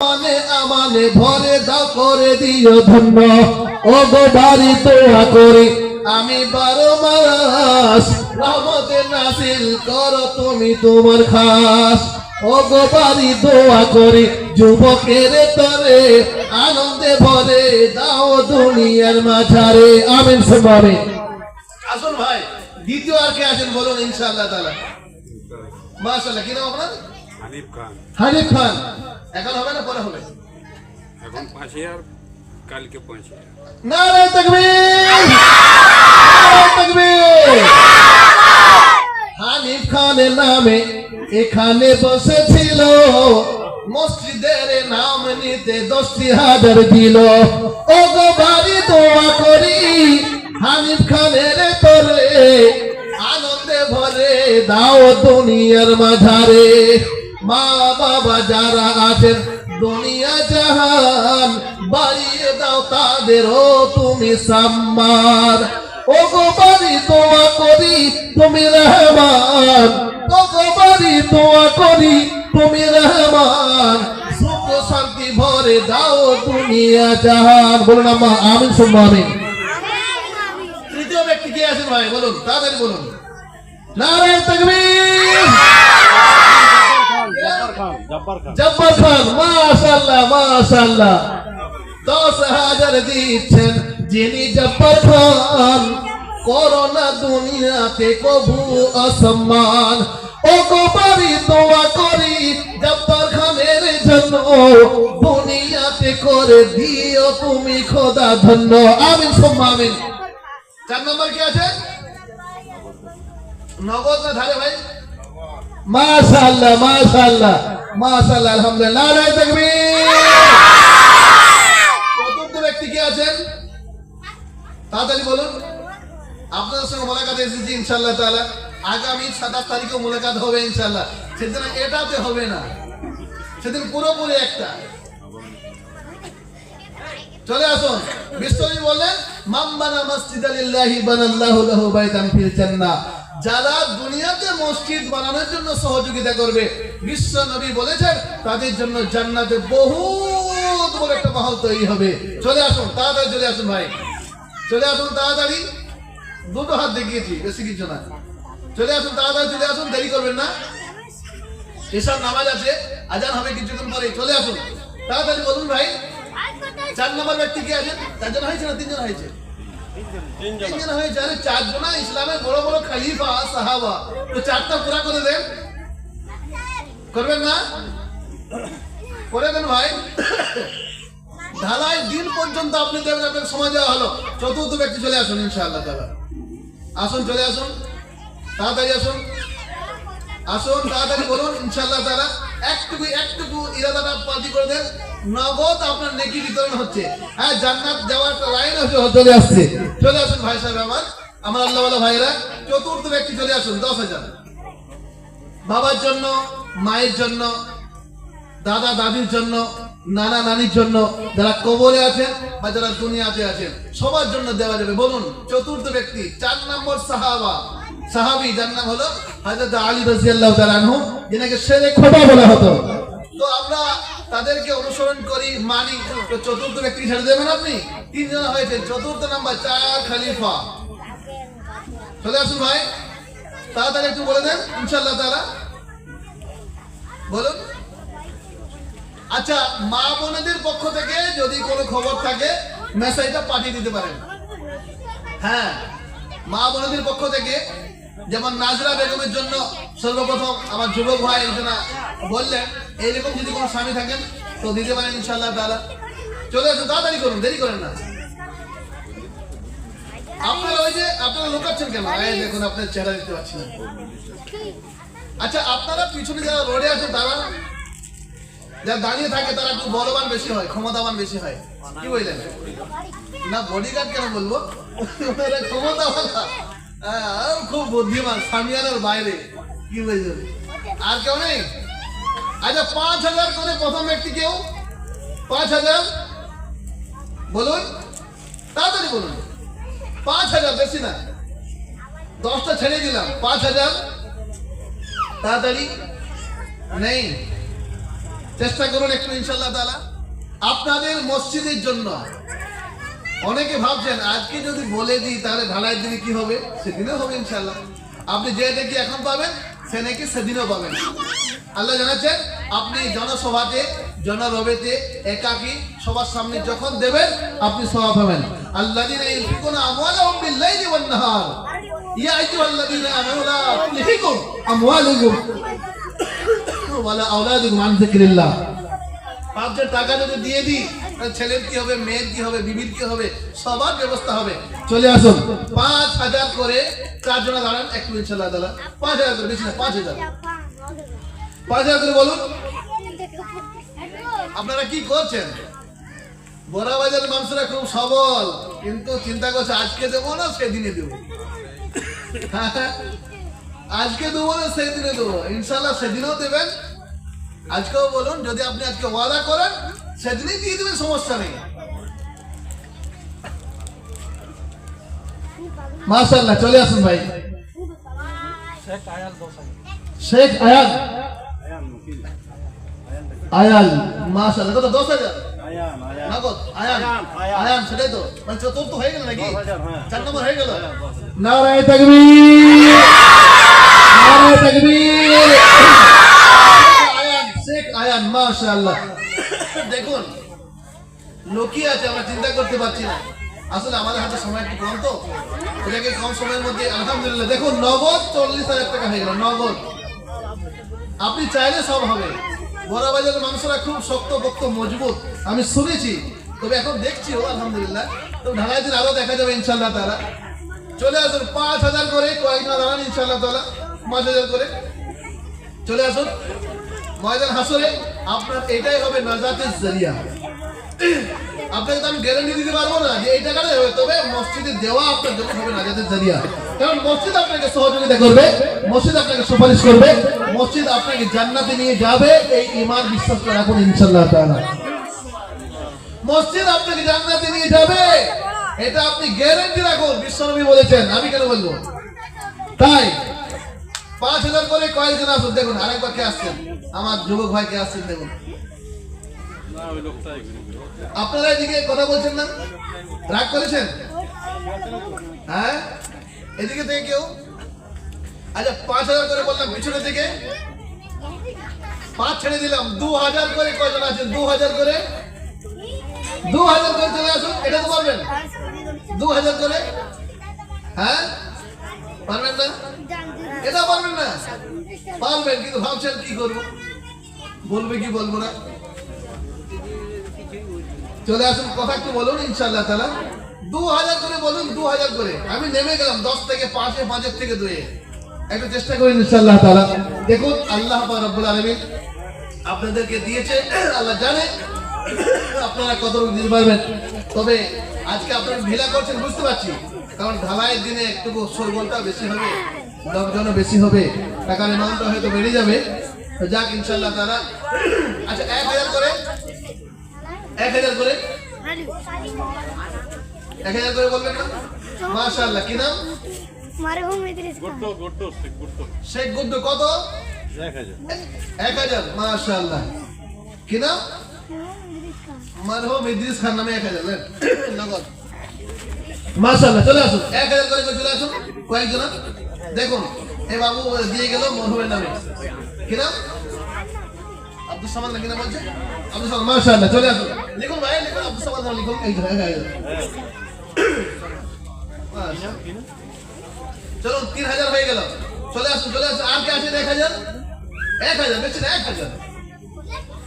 মানে আমানে ভরে দাও করে দিও ধন্য। ও গো বাড়ি তোয়া করে আমি বারো মাস রহমতে নাসিল করো তুমি তোমার খাস। ও গো বাড়ি দোয়া করে যুবকের তরে আনন্দে ভরে দাও দুনিয়ার মাঝারে। আমিন সুমারে আসুন ভাই দ্বিতীয় আর কে আছেন বলুন ইনশাআল্লাহ তাআলা? মাশাআল্লাহ কি নাম আপনার? হানিফ খান। হানিফ খান। এখন হবে না পরে হবে? এখন পাঁচ হাজার কালকে পাঁচ হাজার তকবীর! নারে তকবীর! হানিফ খানের নামে এখানে বসেছিল মসজিদের নাম নিতে দশটি হাজার দিল। ও গো বাড়ি দোয়া করি হানিফ খানের তোরে আনন্দে ভরে দাও দুনিয়ার মাঝারে। মা বাবা যারা আছেন, দুনিয়া জাহান, বাড়িয়ে দাও তাদেরও তুমি সম্মান ও গো বাড়ি দোয়া করি, তুমি রহমান। ও গো বাড়ি দোয়া করি, তুমি রহমান। সুখ শান্তি ভরে দাও দুনিয়া জাহান। বলুন আমা আমিন সম্মানে তৃতীয় ব্যক্তি কে আছেন ভাই? বলুন, তাড়াতাড়ি বলুন। নারায়ণ তকবীর। জব্বার খান মাশাল্লাহ মাশাল্লাহ দশ হাজার দিচ্ছেন যিনি জব্বার খান। করোনা দুনিয়াতে কবু অসম্মান। ও গোবারি দোয়া করি জব্বার খানের জন্য। দুনিয়াতে করে দিও তুমি খোদা ধন্য। আমিন সম্মামিন চার নম্বর কি আছে? নগদ না ভাই? মাশাআল্লাহ মাশাআল্লাহ মাশাআল্লাহ, আলহামদুলিল্লাহ নারায়ে তাকবীর। চতুর্থ ব্যক্তি কি আছেন? তাড়াতাড়ি বলুন। আপনাদের সঙ্গে মোলাকাত এসেছি ইনশাআল্লাহ তাআলা। আগামী সাতাশ তারিখে মোলাকাত হবে ইনশাআল্লাহ। সেদিন এটাতে হবে না। সেদিন পুরোপুরি একটা। চলে আসুন। বিশ্বনবী বললেন মাম্বানা মসজিদ লিল্লাহি বানাল্লাহু লাহু বাইতান ফিল জান্নাহ। যারা দুনিয়াতে মসজিদ বানানোর জন্য সহযোগিতা করবে, বিশ্ব নবী বলেছেন, তাদের জন্য জান্নাতে বহু বড় একটা মহল তৈরি হবে। চলে আসুন, তাড়াতাড়ি চলে আসুন ভাই। চলে আসুন তাড়াতাড়ি। দুটো হাত দেখিয়েছি, বেশি কিছু না। চলে আসুন, তাড়াতাড়ি চলে আসুন, দেরি করবেন না। এসব নামাজ আছে, আজান হবে কিছুক্ষণ পরে চলে আসুন, তাড়াতাড়ি বলুন ভাই। চার নম্বর ব্যক্তি কি আছেন? চারজন হয়েছে না তিনজন হয়েছে? আপনি দেবেন আপনাকে সময় দেওয়া হলো। চতুর্থ ব্যক্তি চলে আসুন, ইনশাআল্লাহ তাআলা। আসুন, চলে আসুন। তাড়াতাড়ি আসুন। আসুন, তাড়াতাড়ি বলুন, ইনশাআল্লাহ তাআলা। একটুকু একটুকু ইরাদাটা পাল্টি করে দেন। নগদ আপনার নেকি বিতরণ হচ্ছে। হ্যাঁ জান্নাত যাওয়ার একটা লাইন হচ্ছে চলে আসছে। চলে আসুন ভাই সাহেব আমার। আমার আল্লাহ ভাইরা, চতুর্থ ব্যক্তি চলে আসুন, দশ হাজার। বাবার জন্য, মায়ের জন্য, দাদা দাদির জন্য, নানা নানির জন্য যারা কবরে আছেন বা যারা দুনিয়াতে আছেন, সবার জন্য দেওয়া যাবে। বলুন, চতুর্থ ব্যক্তি, চার নম্বর সাহাবা। সাহাবি, যার নাম হলো হযরত আলী রাদিয়াল্লাহু তাআলা যেনাকে শেরে খোদা বলা হতো। তো আমরা তাদেরকে অনুসরণ করি, মানি। চতুর্থ ব্যক্তি ছেড়ে দেবেন আপনি? তিনজন হয়েছে। চতুর্থ নাম্বার চার খলিফা। চলে আসুন ভাই। তাড়াতাড়ি একটু বলে দেন, ইনশাআল্লাহ তাআলা। বলুন। আচ্ছা মা বোনেদের পক্ষ থেকে যদি কোনো খবর থাকে মেসেজটা পাঠিয়ে দিতে পারেন। হ্যাঁ মা বোনেদের পক্ষ থেকে যেমন নাজরা বেগমের জন্য সর্বপ্রথম আমার যুবক ভাই একজনা বললেন, এইরকম যদি কোনো স্বামী থাকেন, তো দিতে পারেন ইনশাল্লাহ তাআলা। চলে আসুন, তাড়াতাড়ি করুন, দেরি করেন না। আপনারা ওই যে, আপনারা লুকাচ্ছেন কেন? দেখুন, আপনার চেহারা দিতে পারছি না। আচ্ছা আপনারা পিছনে যারা রোডে আছে তারা যারা দাঁড়িয়ে থাকে, তারা একটু বলবান বেশি হয়, ক্ষমতাবান বেশি হয়। কি বললেন? না বডিগার্ড কেন বলব? ক্ষমতাবান হ্যাঁ, খুব বুদ্ধিমান সামিয়ানের বাইরে। কি বলছেন আর কেউ নেই? আচ্ছা পাঁচ হাজার করে প্রথম ব্যক্তি কেউ? পাঁচ হাজার? বলুন। তাড়াতাড়ি বলুন। পাঁচ হাজার বেশি না। দশটা ছেড়ে দিলাম। পাঁচ হাজার। তাড়াতাড়ি। নেই। চেষ্টা করুন একটু ইনশাল্লাহ তাআলা। আপনাদের মসজিদের জন্য অনেকে ভাবছেন, আজকে যদি বলে দিই, তাহলে ঢালাই দিনে কি হবে? সেদিনও হবে ইনশাল্লাহ আপনি যে নাকি এখন পাবেন, সে নাকি সেদিনও পাবেন। আল্লাহ জানাচ্ছেন আপনি জনসভাতে, জনরবেতে একাকি সবার সামনে যখন দেবেন, আপনি সভা পাবেন আল্লাহ দিন ইউফিকুনা আমওয়ালাহুম বিল্লাইলি ওয়ান নাহার ইয়া আইয়ুহাল্লাযীনা আমানু লা তুলহিকুম আমওয়ালুকুম ওয়ালা আওলাদুকুম আন টাকা যদি দিয়ে দিই ছেলের কি হবে, মেয়ের কি হবে, বিবির কি হবে, সবার ব্যবস্থা হবে। চলে আসুন। পাঁচ হাজার করে চারজনে দাঁড়ান একটু তালা পাঁচ হাজার করে, বেশি না, পাঁচ হাজার। পাঁচ হাজার করে বলুন। আপনারা কি করছেন? বড়া বাজারের মানুষরা খুব সবল, কিন্তু চিন্তা করছে, আজকে দেবো না, সেদিনে দেবো। আজকে দেবো না, সেদিনে দেবো। ইনশাল্লাহ, সেদিনও দেবেন। আজকেও বলুন, যদি আপনি আজকে ওয়াদা করেন সেদিনই দিয়ে দেবেন সমস্যা নেই। মাশাআল্লাহ চলে আসুন ভাই। শেখ আয়াল আয়াল? মাশাআল্লাহ কত দশ হাজার? মানে চতুর্থ হয়ে গেল নাকি? চার নম্বর হয়ে গেল? নারায় তাকবীর। নারায় তাকবীর। শেখ আয়ান মাশাআল্লাহ। দেখুন। লোকই আছে আমরা চিন্তা করতে পারছি না। আসলে আমাদের হাতে সময় একটু কম তো। এটাকে কম সময়ের মধ্যে, আলহামদুলিল্লাহ। দেখুন, নগদ চল্লিশ হাজার টাকা হয়ে গেল, নগদ। আপনি চাইলে সব হবে। বড় বাজারের মানুষরা খুব শক্ত পক্ত মজবুত। আমি শুনেছি, তবে এখন দেখছিও আলহামদুলিল্লাহ। তো ঢালাই দিন আরও দেখা যাবে ইনশাল্লাহ তারা চলে আসুন, পাঁচ হাজার করে কয়েকদিন দাঁড়ান ইনশাল্লাহ তালা পাঁচ হাজার করে। চলে আসুন, ময়দান হাসরে। আপনার এটাই হবে নাজাতের জরিয়া। আপনাকে তো আমি গ্যারান্টি দিতে পারব না যে এই টাকাটাই হবে, তবে মসজিদে দেওয়া আপনার জন্য হবে নাজাতের জরিয়া। কারণ মসজিদ আপনাকে সহযোগিতা করবে, মসজিদ আপনাকে সুপারিশ করবে, মসজিদ আপনাকে জান্নাতে নিয়ে যাবে, এই ইমান বিশ্বাস করে রাখুন ইনশাল্লাহ তাআলা। মসজিদ আপনাকে জান্নাতে নিয়ে যাবে, এটা আপনি গ্যারান্টি রাখুন, বিশ্বনবী বলেছেন, আমি কেন বলব? তাই পাঁচ হাজার করে কয়েকজন আসুন, দেখুন, আরেকবার কে আসছেন আমার যুবক ভাই কে আসছেন দেখুন। আপনারা এদিকে কথা বলছেন না? রাগ করেছেন? হ্যাঁ? এদিকে থেকে কেউ? আচ্ছা পাঁচ হাজার করে বললাম পিছনে থেকে পাঁচ ছেড়ে দিলাম দু হাজার করে কয়জন আছেন দু হাজার করে? দু হাজার করে চলে আসুন, এটা তো পারবেন? দু হাজার করে? হ্যাঁ? পারবেন না? এটা পারবেন না? পারবেন কিন্তু ভাবছেন কি করব? বলবে কি বলব না? চলে আসুন, কথা একটু বলুন ইনশাল্লাহ তালা দু হাজার করে বলুন, দু হাজার করে। আমি নেমে গেলাম দশ থেকে পাঁচে, পাঁচের থেকে দুয়ে। একটু চেষ্টা করি ইনশাল্লাহ তালা দেখুন, আল্লাহ রব্বুল আলমিন আপনাদেরকে দিয়েছে, আল্লাহ জানে আপনারা কত দিতে পারবেন তবে আজকে আপনারা ভিলা করছেন, বুঝতে পারছি। কারণ ঢালাইয়ের দিনে একটু সরবলটা বেশি হবে। লোকজনও বেশি হবে, টাকার অ্যামাউন্টটা হয়তো বেড়ে যাবে। তো যাক ইনশাল্লাহ তারা আচ্ছা এক হাজার করে এক হাজার করে এক হাজার করে বলবেন না? মাশাআল্লাহ, কি নাম? মাশাআল্লাহ। কি নাম? খান নামে। নগদ। মাশাআল্লাহ, চলে আসুন। এক হাজার করে করে চলে আসুন। কয়েকজন দেখুন, এ বাবু দিয়ে গেল মরহুমের নামে। কি নাম? আব্দুল সামাদ নাকি নাম বলছে? আব্দুল সামাদ, মাশাআল্লাহ, চলে আসুন। লিখুন ভাই, লিখুন, আব্দুল সামাদ নাম লিখুন। এই ধরে এক হাজার চলুন, তিন হাজার হয়ে গেল। চলে আসুন চলে আসুন। আর কে আছে এক হাজার? এক হাজার, বেশি না, এক হাজার।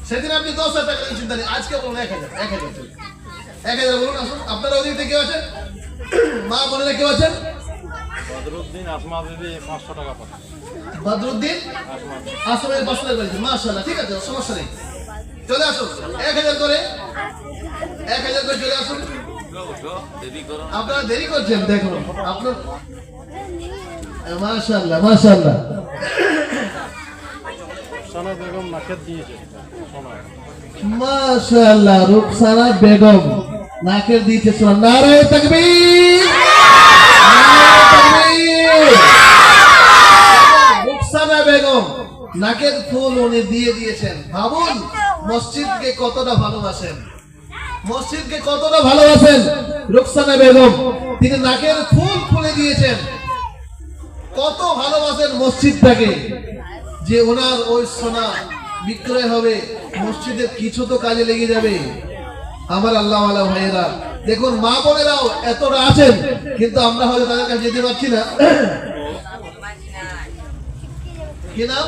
সেদিন আপনি দশ হাজার টাকা চিন্তা নেই, আজকে বলুন এক হাজার এক হাজার। এক হাজার বলুন, আসুন। আপনারা ওদিক থেকে কেউ আছেন? মা বোনেরা কেউ আছেন? বদরুদ্দিন আসমা বিবি পাঁচশো টাকা পাঠান। বদরুদ্দিন? আসামের পাঁচশো টাকা করেছে মাশাল্লাহ ঠিক আছে সমস্যা নেই। চলে আসুন এক হাজার করে। এক হাজার করে চলে আসুন। আপনারা দেরি করছেন দেখুন আপনার মাশাল্লাহ সানা বেগম নাকের দিয়েছে সোনা। মাশাআল্লাহ রুকসানা বেগম নাকের দিতে শোনা নারায় তাকবীর নারায়ে তাকবীর রুকসানা বেগম নাকের ফুল উনি দিয়ে দিয়েছেন। ভাবুন, মসজিদকে কতটা ভালোবাসেন। মসজিদকে কতটা ভালোবাসেন রুকসানা বেগম। তিনি নাকের ফুল খুলে দিয়েছেন। কত ভালোবাসেন মসজিদটাকে। যে ওনার ওই সোনা বিক্রয় হবে, মসজিদের কিছু তো কাজে লেগে যাবে। আমার আল্লাহ ভাইয়েরা, দেখুন, মা বোনেরাও এতটা আছেন, কিন্তু আমরা হয়তো তাদের কাছে যেতে পারছি না। কি নাম?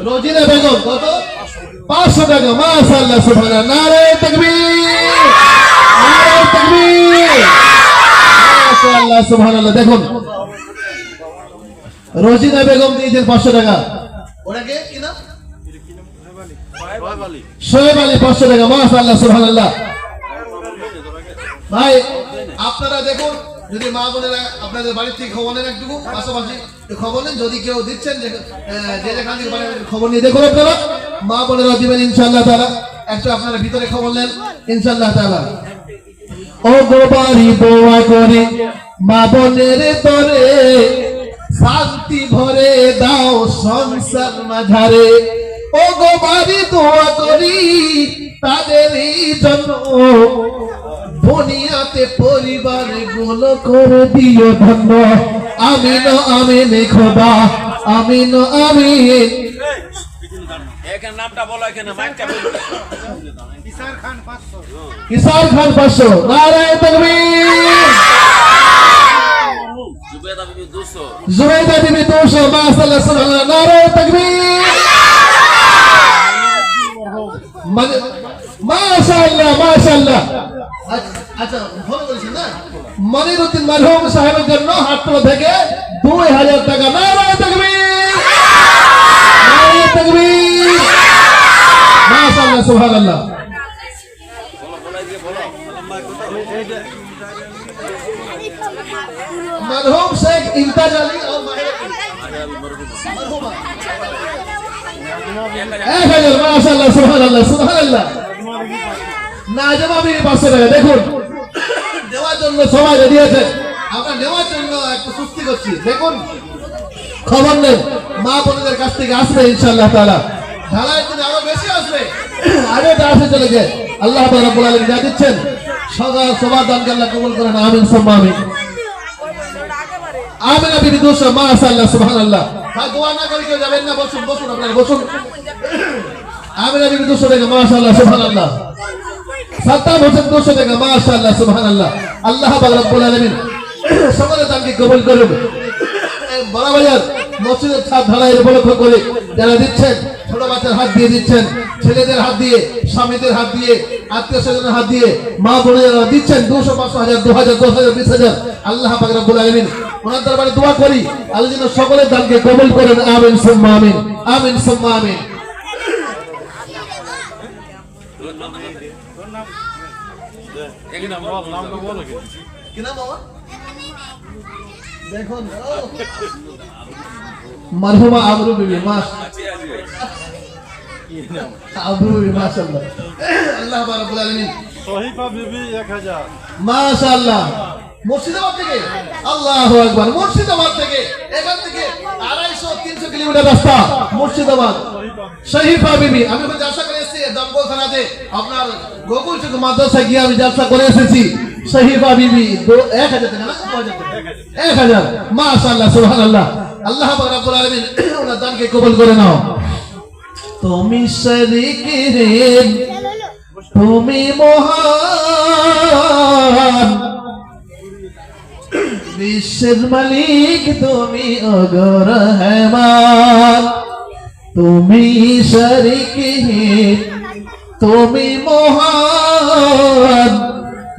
রোজিনা বেগম, কত? পাঁচশো টাকা, মাশাআল্লাহ, সুবহানাল্লাহ। নারে তাকবীর। নারে তাকবীর। মাশাআল্লাহ, সুবহানাল্লাহ। দেখুন রোজিনা বেগম দিয়েছেন পাঁচশো টাকা। ওনাকে কি? নাম? শোয়েব আলী, পাঁচশো টাকা, মাশাআল্লাহ, সুবহানাল্লাহ। ভাই, আপনারা দেখুন যদি মা বোনেরা আপনাদের বাড়ির থেকে খবর নেন একটু, পাশাপাশি খবর নেন, যদি কেউ দিচ্ছেন, যে যেখান থেকে খবর নিয়ে দেখুন আপনারা, মা বোনেরা দিবেন ইনশাআল্লাহ তাআলা। একটু আপনারা ভিতরে খবর নেন ইনশাল্লাহ তাআলা। ও গোবারি দোয়া করে, মা বোনের তরে শান্তি ভরে দাও সংসার মাঝারে। ও গোবারি দোয়া করি তাদেরই জন্য দুনিয়াতে পরিবারগুলো করে দিও ধন্য। আমিন আমিন খোদা আমিন আমিন। নামটা বলো এখানে মাইকটা বলো। কিসার খান পাঁচশো। নারায়ণ তকবীর। জুবেদা বিবি দুশো। জুবেদা বিবি দুশো মাশাআল্লাহ সুবহানাল্লাহ। নারায়ণ তকবীর। মানে মাশাআল্লাহ মাশাআল্লাহ। আচ্ছা, আচ্ছা ভালো বলেছেন না? মনিরুদ্দিন মালহুম সাহেবের জন্য হাটতলা থেকে দুই হাজার টাকা। নারায় তাকবীর! নারায় তাকবীর! মাশাআল্লাহ সুবহানাল্লাহ। মরহুম শেখ ইমতাজ আলী ও মাশাআল্লাহ সুবহানাল্লাহ সুবহানাল্লাহ। নাজমা বিবি পাঁচশো টাকা দেখুন। দেওয়ার জন্য সবাই রেডি আমরা নেওয়ার জন্য একটু সুস্থি করছি। দেখুন, খবর নেন মা বোনদের কাছ থেকে আসবে ইনশাআল্লাহ তাআলা। ঢালাইয়ের দিন আরও বেশি আসবে। আগে তো আসে চলেছে আল্লাহ পাক রব্বুল আলামিন যা দিচ্ছেন, সদা সবার দানকে আল্লাহ কবুল করেন, আমিন, সুম্মা, আমিন। আমিনা বিবি দুশো মাশাআল্লাহ, সুবহানাল্লাহ। ভাই, দোয়া না করে কেউ যাবেন না, বসুন বসুন, আপনারা বসুন। আমিনা বিবি দুশো টাকা মাশাআল্লাহ, সুবহানাল্লাহ। সাদ্দাম হোসেন দুশো টাকা, মাশাআল্লাহ, সুবহানাল্লাহ। আল্লাহ পাক রব্বুল আলামিন সকলের দানকে কবুল করুন মসজিদের ছাদ ঢালাইয়ের উপলক্ষ করে যারা দিচ্ছেন, ছোট বাচ্চার হাত দিয়ে দিচ্ছেন, ছেলেদের হাত দিয়ে, স্বামীদের হাত দিয়ে, আত্মীয় স্বজনের হাত দিয়ে, মা বোনেরা দিচ্ছেন দুশো, পাঁচশো হাজার, দু হাজার, দশ হাজার, বিশ হাজার। আল্লাহ পাক রব্বুল আলামিন ওনার দরবারে দোয়া করি। আল্লাহ যেন সকলের দানকে কবুল করেন। আমিন, সুম্মা আমিন। আমিন, সুম্মা আমিন। বল নামটা বলো কি কি নাম বাবা দেখুন ও। আবরু বিবি মাস আছে আছে কি নাম আবরু বিবি মাশাআল্লাহ আল্লাহ পাক আলামিন সহিফা বিবি এক হাজার মাশাআল্লাহ মুর্শিদাবাদ থেকে? আল্লাহু আকবার, মুর্শিদাবাদ থেকে। এখান থেকে আড়াইশো, তিনশো কিলোমিটার রাস্তা, মুর্শিদাবাদ। এক হাজার আল্লাহ দানকে কবুল করে নাও। তুমি শরীক তুমি মহান। বিশ্বের মালিক, তুমি অগর হেমান তুমি শরিকহীন তুমি মহান।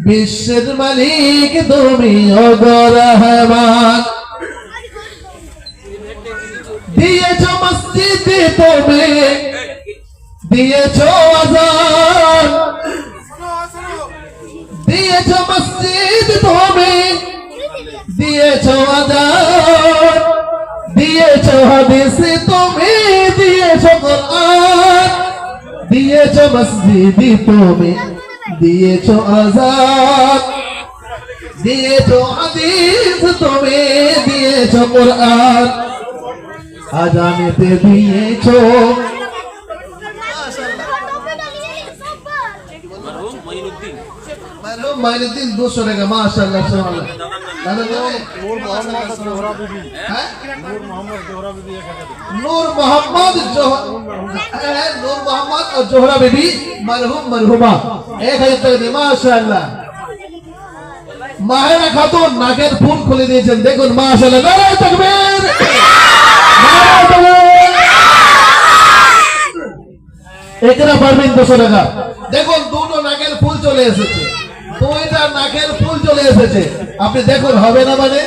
বিশ্বের মালিক, তুমি অগর হেমান দিয়েছ মসজিদে তুমি, দিয়েছ আজান। দিয়েছ মসজিদ দিয়েছ আজান দিয়েছ হাদিস তুমি দিয়েছ কোরআন দিয়েছ মসজিদি তুমি দিয়েছ আজান দিয়েছ হাদিস তুমি দিয়েছ কোরআন। আজানেতে দিয়েছ মাইনুদ্দিন দুশো টাকা মাশাল্লাহ নূর মোহাম্মদ জোহরা বিবি। হ্যাঁ? নূর মোহাম্মদ জোহরা বিবি নূর মোহাম্মদ জোহরা হ্যাঁ, নূর মোহাম্মদ और মাহেরা খাতুন নাকের ফুল খুলে দিয়েছেন। দেখুন মাশাআল্লাহ। নারায়ে তাকবীর! নারায়ে তাকবীর! একরা পারবেন দুশো টাকা। দেখুন দুটো নাকের ফুল চলে এসেছে। দুইটা নাকের ফুল চলে এসেছে। আপনি দেখুন হবে না মানে?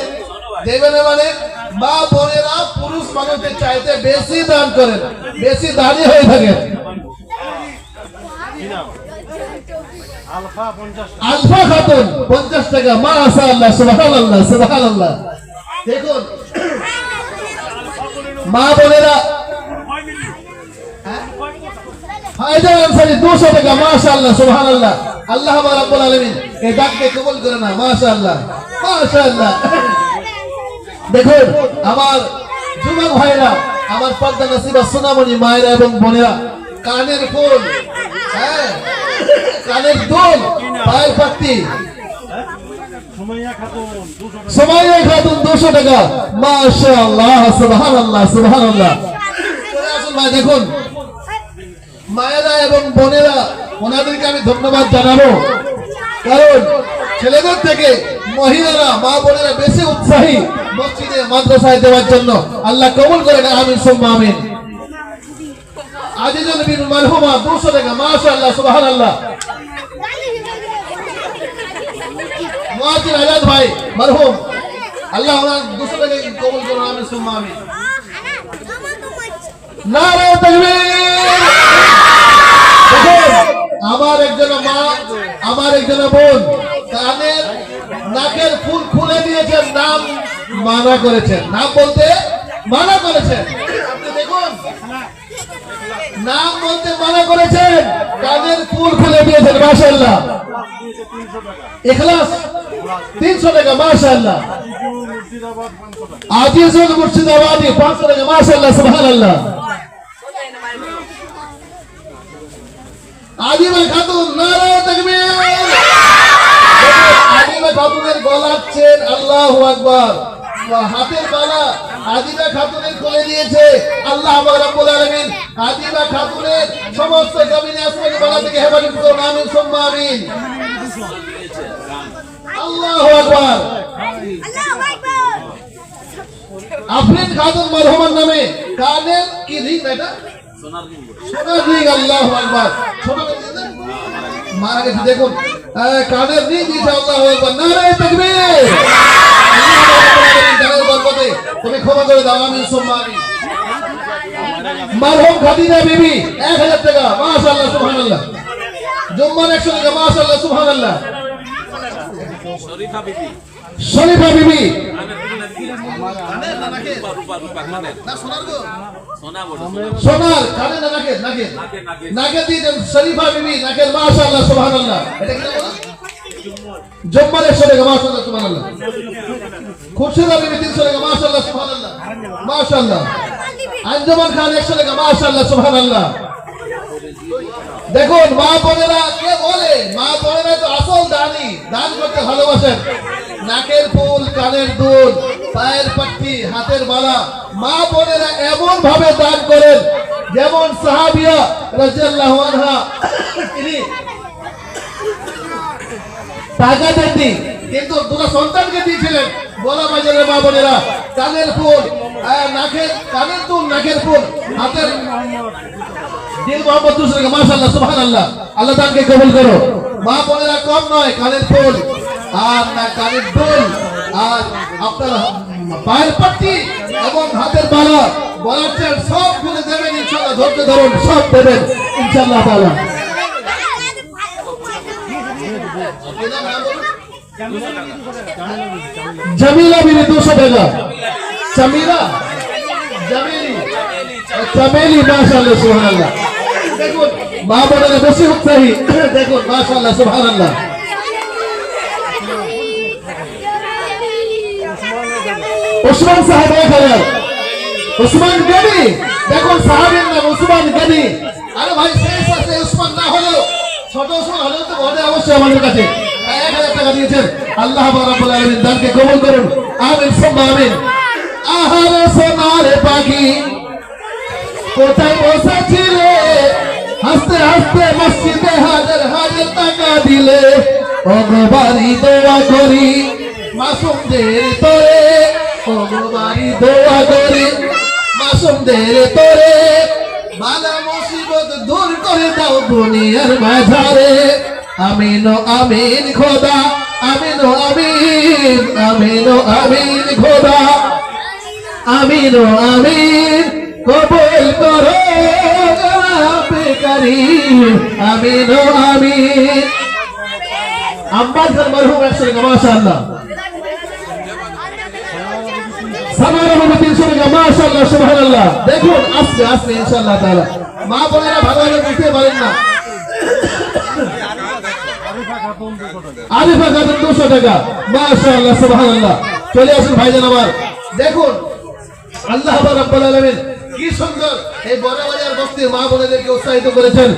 দেবে না মানে? মা বোনেরা পুরুষ মানুষের চাইতে বেশি দান করেন বেশি দানি হয়ে থাকে। আলফা খাতুন পঞ্চাশ টাকা। মা আসা আল্লাহ সুবাহান আল্লাহ সুবাহান আল্লাহ দেখুন। মা বোনেরা হায়দার আনসারি দুশো টাকা মাশা আল্লাহ সুবহান আল্লাহ আল্লাহ রাব্বুল আলামিন এই ডাককে কবুল করে না মাশা দেখুন, আমার যুবক ভাইরা, আমার পর্দা নসিবা সোনামণি মায়েরা এবং বোনেরা, কানের হ্যাঁ কানের পায়ের পাত্তি সময় দুশো টাকা। দেখুন। মায়েরা এবং বোনেরা, ওনাদেরকে আমি ধন্যবাদ জানাব। কারণ ছেলেদের থেকে মহিলারা, মা বোনেরা বেশি উৎসাহী মসজিদে, মাদ্রাসায় দেওয়ার জন্য। আল্লাহ কবুল করেন আমিন, সুম্মা, আমিন। আজিজুল বিন মারহুমা 200 টাকা, মাশাআল্লাহ, সুবহানাল্লাহ। মুয়াজ্জির আজাদ ভাই, মারহুম। আল্লাহ ওনার 200 টাকা কবুল করুন, আমিন, সুম্মা, আমিন। আমার একজন মা, আমার একজন বোন কানের নাকের ফুল খুলে দিয়েছেন, নাম মানা করেছেন। নাম বলতে মানা করেছেন। আপনি দেখুন, নাম বলতে মানা করেছেন, কানের ফুল খুলে দিয়েছেন তিনশো টাকা মুর্শিদাবাদ, পাঁচশো টাকা খাতুন তাকবীর আজিমা চেন আল্লাহু আকবার। হাতের বালা আজিমা খাতুনের খুলে দিয়েছে। আল্লাহ আমার রাব্বুল আলামিন আজিমা খাতুনের সমস্ত জমিনে আসমানি বালা থেকে হেফাজত করুন আমিন সুম্মা আমিন। আল্লাহু আকবার। আফরিন খাতুন মরহুমার নামে কানের কি রিং এটা? সোনার রিং আল্লাহু আকবার। ছোট মারা গেছে দেখুন। আহ, কানের রিং দিয়েছে আল্লাহু নারায়ে বরকতে তুমি ক্ষমা করে দাও আমি সুম্মা মারহম খাদিজা বিবি 1000 টাকা। মাশাআল্লাহ সুবহানাল্লাহ। জুম্মার 100 টাকা মাশাআল্লাহ সুবহানাল্লাহ। শরীফা বিবি। শরীফা বিবি। সোনার গো সোনা বলে সোনা। সোনার কানে না নাকে? নাকে। নাকে নাকে নাকে শরীফা বিবি, নাকের মাশাআল্লাহ, সুবহানাল্লাহ। এটা কি বলা জম্মার 100 মাশাআল্লাহ, সুবহানাল্লাহ। খুরশিদা বিবি 300 টাকা মাশাআল্লাহ, সুবহানাল্লাহ। মাশাআল্লাহ। আঞ্জুমান খান 100 টাকা মাশাআল্লাহ দেখুন, মা বোনেরা কে বলে? মা বোনেরা তো আসল দানি। দান করতে ভালোবাসেন। নাকের ফুল, কানের দুল, পায়ের পাট্টি হাতের মালা মা বোনেরা এমন ভাবে দান করেন, যেমন সাহাবিয়া রাদিয়াল্লাহু আনহা। তিনি টাকা দেননি, কিন্তু দুটো সন্তানকে দিয়েছিলেন। বলা বাজারের মা বোনেরা, কানের ফুল নাকের, কানের দুল, নাকের ফুল, হাতের দিল মোহাম্মদ দুসরে মাশাআল্লাহ, সুবহানাল্লাহ। আল্লাহ তাআলাকে কবুল করো। মা বোনেরা কম নয়, কানের ফুল আর না কানের দুল আর আপনার পায়ের পাট্টি এবং হাতের বালা, গলার চেন সব খুলে দেবেন ইনশাআল্লাহ ধৈর্য ধরুন, সব দেবেন ইনশাআল্লাহ তাআলা জামিলা বিবি দুশো টাকা। জামিলা? জামিলি? চামেলি মাশাআল্লাহ, সুবহানাল্লাহ। দেখুন মা বোনেরা বেশি উৎসাহী দেখুন, মাশাআল্লাহ, সুবহানাল্লাহ। ওসমান সাহেব হাজার ওসমান গনি। দেখুন, সাহাবীর নাম ওসমান গনি। আরে ভাই, শেষ আছে, ওসমান না হলেও। ছোট সময় হলেও তো বড় অবশ্যই আমাদের কাছে। এক হাজার টাকা দিয়েছেন। আল্লাহ রাব্বুল আলামিন দানকে কবুল করুন। আমিন, সুম্মা আমিন। আহারে সোনারে পাখি কোথায় বসেছিলে? হাসতে হাসতে মসজিদে হাজার হাজার টাকা দিলে অগবারি দোয়া করি। মাসুমদের তোরে অগবারি দোয়া করি। মাসুমদের তোরে বালা মুসিবত দূর করে দাও দুনিয়ার মাঝারে। আমিন আমিন খোদা, আমিন আমিন আমিন আমিন খোদা। আমিন আমিন কবুল করো। বেকারি আমিন দেখুন আস্তে আস্তে ইনশাআল্লাহ তাআলা। মা বোনেরা ভালোভাবে বুঝতে পারেন না। আরিফা খাতুন দুশো টাকা, মাশাআল্লাহ চলে আসুন ভাইজান আমার দেখুন, আল্লাহ রাব্বুল আলামিন কি সুন্দর? এই বড় বাজার বস্তির মা বোনেদেরকে উৎসাহিত করেছেন।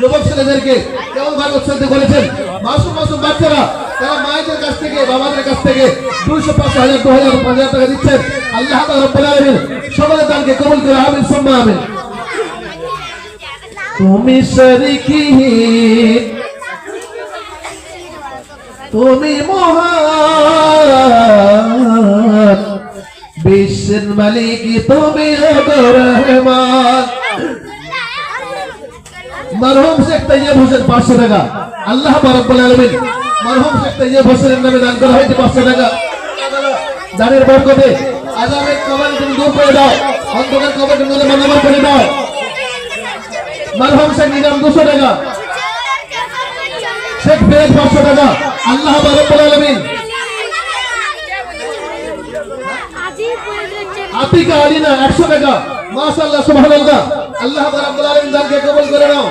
যুবক ছেলেদেরকে কেমন ভাবে উৎসাহিত করেছেন? মাসুম মাসুম বাচ্চারা, তারা মায়েদের কাছ থেকে, বাবাদের কাছ থেকে দুইশো পাঁচশো হাজার, দু হাজার, পাঁচ হাজার টাকা দিচ্ছেন। আল্লাহ রাব্বুল সকলের দানকে কবুল করে, আমিন, সুম্মা, আমিন। তুমি শরিকি, তুমি মহান। বিশ্বের মালিক, তুমি মরহুম শেখ তৈয়ব হোসেন পাঁচশো টাকা। আল্লাহ রাব্বুল আলামিন মরহুম শেখ তৈয়ব হোসেনের নামে দান করা হয়েছে পাঁচশো টাকা। দানের বরকতে আজামের কবর তুমি দূর করে দাও। অন্ধকার কবর তুমি মানাবার করে দাও। মরহুম শেখ নিজাম দুশো টাকা। শেখ ফেরেজ পাঁচশো টাকা। আল্লাহ রাব্বুল আলামিন আতিকা আলিনা একশো টাকা। মাশাআল্লাহ সুবহানাল্লাহ। আল্লাহ রাব্বুল আলামিন দানকে কবুল করে নাও।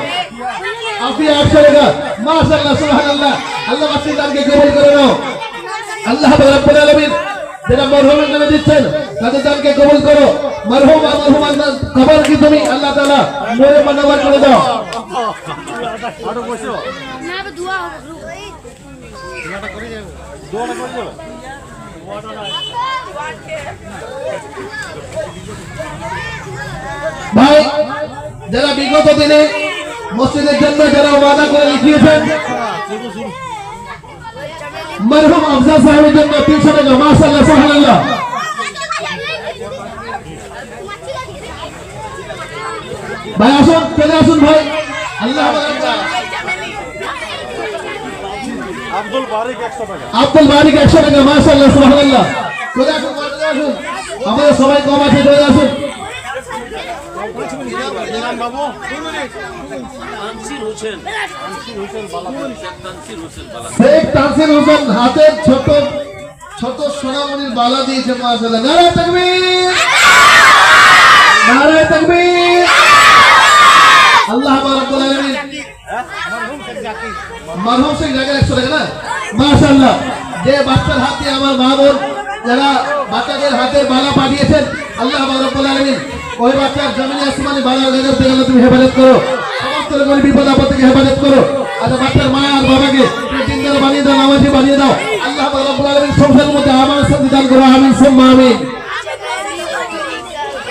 আফিয়া একশো টাকা। মাশাআল্লাহ সুবহানাল্লাহ। আল্লাহ বাচ্চার দানকে কবুল করে নাও। আল্লাহ রাব্বুল আলামিন যেটা মরহুমের নামে দিচ্ছেন তাদের দানকে কবুল করো। মরহুম আর মরহুমান খবর কি তুমি? আল্লাহ তাআলা নূরে মানবার করে দাও। না দুয়া হবে। ভাই, যারা বিগত দিনে মসজিদের জন্য যারা ওয়াদা করে লিখিয়েছেন, মরহুম আফজাল সাহেবের জন্য তিনশো টাকা মাসাল্লাহ সাহাল্লাহ ভাই, আসুন, চলে আসুন ভাই। আল্লাহ আব্দুল বারিক একশো টাকা। আব্দুল টাকা সাহাল্লাহ চলে আসুন চলে আসুন। আমাদের সবাই কম আছে চলে আসুন। বাবু হোসেন হোসেন বালা শেখ তানসির হোসেন হাতের ছোট ছোট সোনামণির বালা দিয়েছে মাশাআল্লাহ। নারায় তাকবীর! নারায় তাকবীর! আল্লাহ রাব্বুল আলামিন মারহুম শেখ জাগের 100 টাকা না? মাশাআল্লাহ। যে বাচ্চার হাতে আমার মা বোন, যারা বাচ্চাদের হাতে বালা পাঠিয়েছেন, আল্লাহ রাব্বুল আলামিন, ওই বাচ্চার জমিনে আসমানে বালা গজব থেকে তুমি হেফাজত করো। সমস্ত রকমের বিপদ আপদ থেকে হেফাজত করো। আর বাচ্চার মা আর বাবাকে দিনদার বানিয়ে দাও, নামাজি বানিয়ে দাও। আল্লাহ রাব্বুল আলামিন সংসারের মধ্যে আমার সাথে দান করো, আমিন, সুম্মা, আমিন।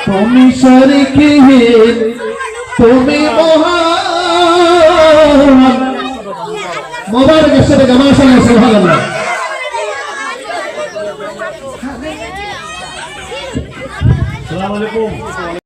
তুমি শরিকহীন তুমি মহান। মোবারক এসে থেকে মাশাআল্লাহ সুবহানাল্লাহ সালাম আলাইকুম।